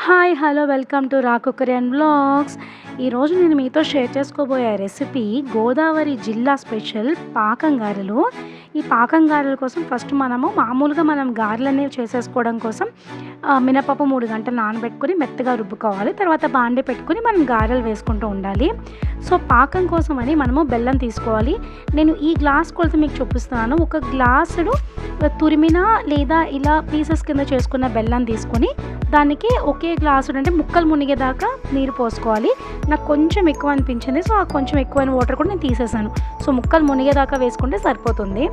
Hi hello welcome to రాకుకరియన్ blogs ఈరోజు నేను మీతో షేర్ చేసుకోబోయే రెసిపీ గోదావరి జిల్లా స్పెషల్ పాకం గారెలు ఈ పాకం గారెల కోసం ఫస్ట్ మనము మామూలుగా మనం గారెలు అనేవి చేసేసుకోవడం కోసం మినపప్పు మూడు గంటలు నానబెట్టుకుని మెత్తగా రుబ్బుకోవాలి. తర్వాత బాండి పెట్టుకుని మనం గారెలు వేసుకుంటూ ఉండాలి. సో పాకం కోసం అని మనము బెల్లం తీసుకోవాలి. నేను ఈ గ్లాస్ కొలత మీకు చూపిస్తున్నాను. ఒక గ్లాసుడు తురిమిన లేదా ఇలా పీసెస్ కింద చేసుకున్న బెల్లం తీసుకొని దానికి ఒకే గ్లాసు అంటే ముక్కలు మునిగేదాకా నీరు పోసుకోవాలి. నాకు కొంచెం ఎక్కువ అనిపించింది. సో ఆ కొంచెం ఎక్కువైన వాటర్ కూడా నేను తీసేసాను. సో ముక్కలు మునిగేదాకా వేసుకుంటే సరిపోతుంది.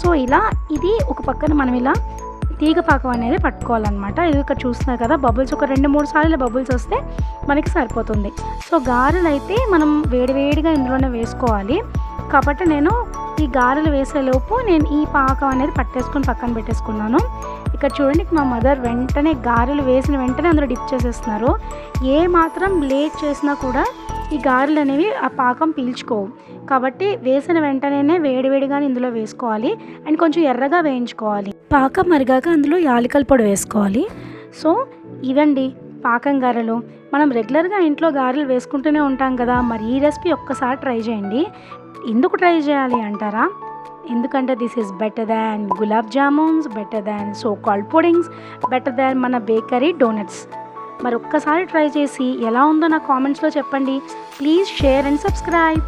సో ఇలా ఇది ఒక పక్కన మనం ఇలా తీగ పాకం అనేది పట్టుకోవాలన్నమాట. ఇది ఇక్కడ చూస్తున్నారు కదా బబుల్స్ ఒక రెండు మూడు సార్లు బబుల్స్ వస్తే మనకి సరిపోతుంది. సో గారెలు అయితే మనం వేడివేడిగా ఇందులోనే వేసుకోవాలి. కాబట్టి నేను ఈ గారెలు వేసేలోపు నేను ఈ పాకం అనేది పట్టేసుకొని పక్కన పెట్టేసుకున్నాను. ఇక్కడ చూడండి మా మదర్ వెంటనే గారెలు వేసిన వెంటనే అందులో డిప్ చేసేస్తున్నారు. ఏ మాత్రం లేట్ చేసినా కూడా ఈ గారెలు అనేవి ఆ పాకం పీల్చుకోవు. కాబట్టి వేసిన వెంటనే వేడివేడిగానే ఇందులో వేసుకోవాలి. అండ్ కొంచెం ఎర్రగా వేయించుకోవాలి. పాకం మరిగాక అందులో యాలకల పొడి వేసుకోవాలి. సో ఇవండి పాకం గారెలు. మనం రెగ్యులర్గా ఇంట్లో గారెలు వేసుకుంటూనే ఉంటాం కదా. మరి ఈ రెసిపీ ఒక్కసారి ట్రై చేయండి. ఎందుకు ట్రై చేయాలి అంటారా? ఎందుకంటే this is better than gulab jamuns better than so called puddings better than మన బేకరీ డోనట్స్. మరొక్కసారి ట్రై చేసి ఎలా ఉందో నా కామెంట్స్లో చెప్పండి. Please share and subscribe.